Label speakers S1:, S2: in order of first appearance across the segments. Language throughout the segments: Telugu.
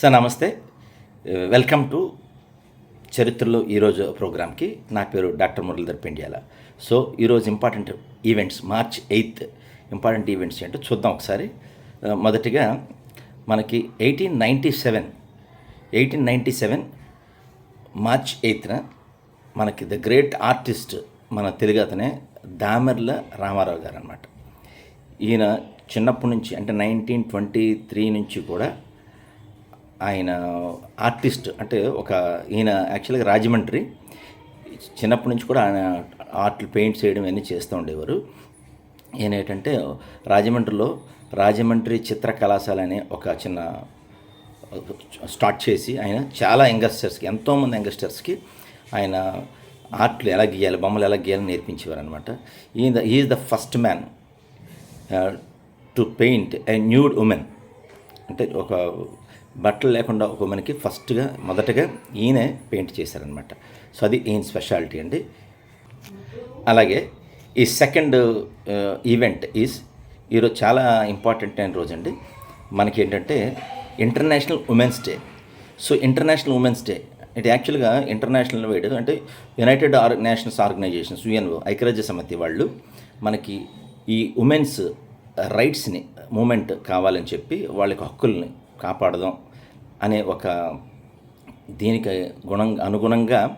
S1: సార్ నమస్తే. Uh, వెల్కమ్ టు చరిత్రలో ఈరోజు ప్రోగ్రామ్కి నా పేరు డాక్టర్ మురళీధర్ పెండియాల. సో ఈరోజు important events March eighth important events ఏంటో చూద్దాం ఒకసారి. Uh, మొదటిగా మనకి eighteen ninety seven eighteen ninety seven March ఎయిత్న మనకి ద గ్రేట్ ఆర్టిస్ట్ మన తెలుగు అతనే దామెర్ల రామారావు గారు అనమాట ఈయన చిన్నప్పటి నుంచి అంటే నైన్టీన్ ట్వంటీ త్రీ నుంచి కూడా ఆయన ఆర్టిస్ట్ అంటే ఒక ఈయన యాక్చువల్గా రాజమండ్రి. చిన్నప్పటి నుంచి కూడా ఆయన ఆర్ట్లు పెయింట్ చేయడం అన్నీ చేస్తూ ఉండేవారు. ఈయన ఏంటంటే రాజమండ్రిలో రాజమండ్రి చిత్ర కళాశాల అనే ఒక చిన్న స్టార్ట్ చేసి ఆయన చాలా యంగస్టర్స్కి ఎంతోమంది యంగస్టర్స్కి ఆయన ఆర్ట్లు ఎలా గీయాలి బొమ్మలు ఎలా గీయాలని నేర్పించేవారు అనమాట the is the first man to paint a nude women. అంటే ఒక బట్టలు లేకుండా ఒక మనకి ఫస్ట్గా మొదటగా ఈయనే పెయింట్ చేశారనమాట సో అది ఈయన స్పెషాలిటీ అండి. అలాగే ఈ సెకండ్ ఈవెంట్ ఈజ్ ఈరోజు చాలా ఇంపార్టెంట్ అయిన రోజు అండి. మనకి ఏంటంటే international women's day. So international women's day. ఇది యాక్చువల్గా ఇంటర్నేషనల్ వైడ్ అంటే united or nationals organisations UNO ఐక్యరాజ్య సమితి వాళ్ళు మనకి ఈ ఉమెన్స్ రైట్స్ని మూమెంట్ కావాలని చెప్పి వాళ్ళకి హక్కుల్ని కాపాడదాం అనే ఒక దీనికి గుణం అనుగుణంగా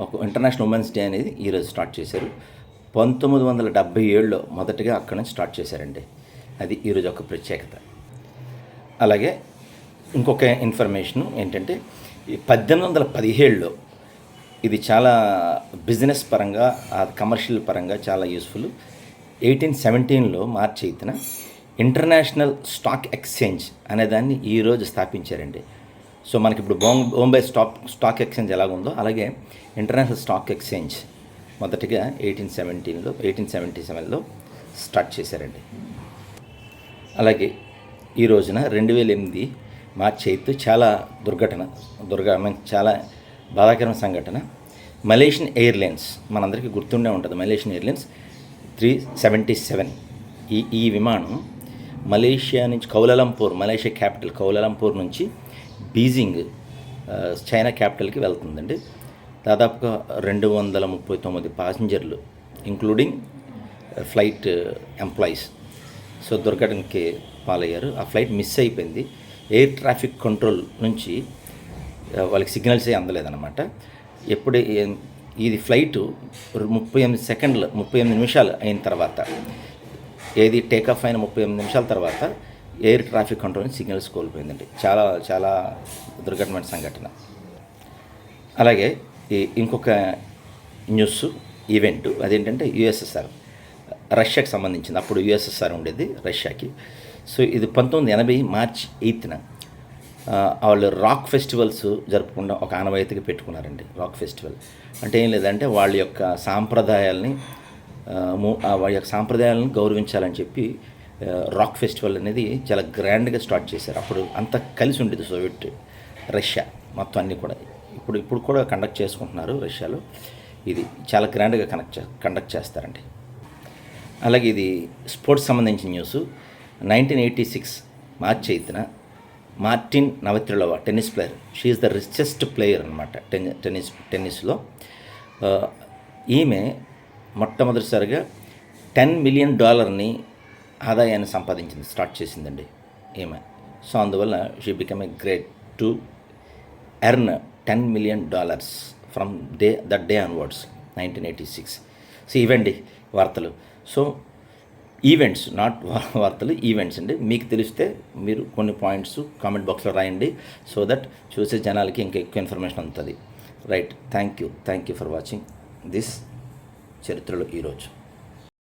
S1: ఒక ఇంటర్నేషనల్ ఉమెన్స్ డే అనేది ఈరోజు స్టార్ట్ చేశారు. పంతొమ్మిది వందల డెబ్భై ఏడులో మొదటగా అక్కడ నుంచి స్టార్ట్ చేశారండి. అది ఈరోజు ఒక ప్రత్యేకత. అలాగే ఇంకొక ఇన్ఫర్మేషన్ ఏంటంటే ఈ పద్దెనిమిది వందల పదిహేడులో ఇది చాలా బిజినెస్ పరంగా కమర్షియల్ పరంగా చాలా యూస్ఫుల్ ఎయిటీన్ సెవెంటీన్లో మార్చి ఎయిత్న ఇంటర్నేషనల్ స్టాక్ ఎక్స్చేంజ్ అనే దాన్ని ఈరోజు స్థాపించారండి. సో మనకి ఇప్పుడు బొం బాంబే స్టాక్ స్టాక్ ఎక్స్చేంజ్ ఎలాగుందో అలాగే ఇంటర్నేషనల్ స్టాక్ ఎక్స్చేంజ్ మొదటిగా ఎయిటీన్ సెవెంటీన్లో ఎయిటీన్ సెవెంటీ సెవెన్లో స్టార్ట్ చేశారండి. అలాగే ఈ రోజున రెండు వేల ఎనిమిది మార్చి ఎయిత్ చాలా దుర్ఘటన దుర్ఘ చాలా బాధాకరమైన సంఘటన. మలేషియన్ ఎయిర్లైన్స్ మనందరికీ గుర్తుండే ఉంటుంది Malaysian airlines three seventy seven. ఈ ఈ విమానం మలేషియా నుంచి కౌలలంపూర్ మలేషియా క్యాపిటల్ కౌలలంపూర్ నుంచి బీజింగ్ చైనా క్యాపిటల్కి వెళ్తుందండి. దాదాపుగా రెండు వందల ముప్పై తొమ్మిది పాసింజర్లు ఇంక్లూడింగ్ ఫ్లైట్ ఎంప్లాయీస్. సో దుర్ఘటనకి పాలయ్యారు. ఆ ఫ్లైట్ మిస్ అయిపోయింది. ఎయిర్ ట్రాఫిక్ కంట్రోల్ నుంచి వాళ్ళకి సిగ్నల్సే అందలేదన్నమాట. ఎప్పుడు ఇది ఫ్లైట్ ముప్పై ఎనిమిది సెకండ్లు ముప్పై ఎనిమిది నిమిషాలు అయిన తర్వాత. ఏది టేక్ ఆఫ్ అయిన ముప్పై ఎనిమిది నిమిషాల తర్వాత ఎయిర్ ట్రాఫిక్ కంట్రోల్ సిగ్నల్స్ కోల్పోయిందండి. చాలా చాలా దుర్ఘటమైన సంఘటన. అలాగే ఈ ఇంకొక న్యూస్ ఈవెంట్ అదేంటంటే యుఎస్ఎస్ఆర్ రష్యాకి సంబంధించింది. అప్పుడు యుఎస్ఎస్ఆర్ ఉండేది రష్యాకి సో ఇది పంతొమ్మిది ఎనభై మార్చ్ ఎయిత్న వాళ్ళు రాక్ ఫెస్టివల్స్ జరుపుకుండా ఒక ఆనవాయితీగా పెట్టుకున్నారండి రాక్ ఫెస్టివల్. అంటే ఏం లేదంటే వాళ్ళ యొక్క సాంప్రదాయాల్ని వాళ్ళ యొక్క సాంప్రదాయాలను గౌరవించాలని చెప్పి రాక్ ఫెస్టివల్ అనేది చాలా గ్రాండ్గా స్టార్ట్ చేశారు. అప్పుడు అంత కలిసి ఉండేది సోవియట్ రష్యా మొత్తం అన్నీ కూడా. ఇప్పుడు ఇప్పుడు కూడా కండక్ట్ చేసుకుంటున్నారు రష్యాలో. ఇది చాలా గ్రాండ్గా కనెక్ట్ చే కండక్ట్ చేస్తారండి. అలాగే ఇది స్పోర్ట్స్ సంబంధించిన news. Nineteen eighty six March అయితేన Martin Navratilova tennis player. She is the richest player అనమాట టెన్ టెన్నిస్ టెన్నిస్లో. ఈమె మొట్టమొదటిసారిగా టెన్ మిలియన్ డాలర్ని ఆదాయాన్ని సంపాదించింది స్టార్ట్ చేసిందండి ఈమె. సో అందువల్ల she become a great to earn ten million dollars from day that day onwards nineteen eighty six. So ఇవండి వార్తలు. సో ఈవెంట్స్ నాట్ వార్తలు ఈవెంట్స్ అండి. మీకు తెలిస్తే మీరు కొన్ని పాయింట్స్ కామెంట్ బాక్స్లో రాయండి సో దట్ చూసే జనాలకి ఇంకా ఎక్కువ ఇన్ఫర్మేషన్ ఉంటుంది right thank you thank you for watching this చరిత్రలో ఈరోజు.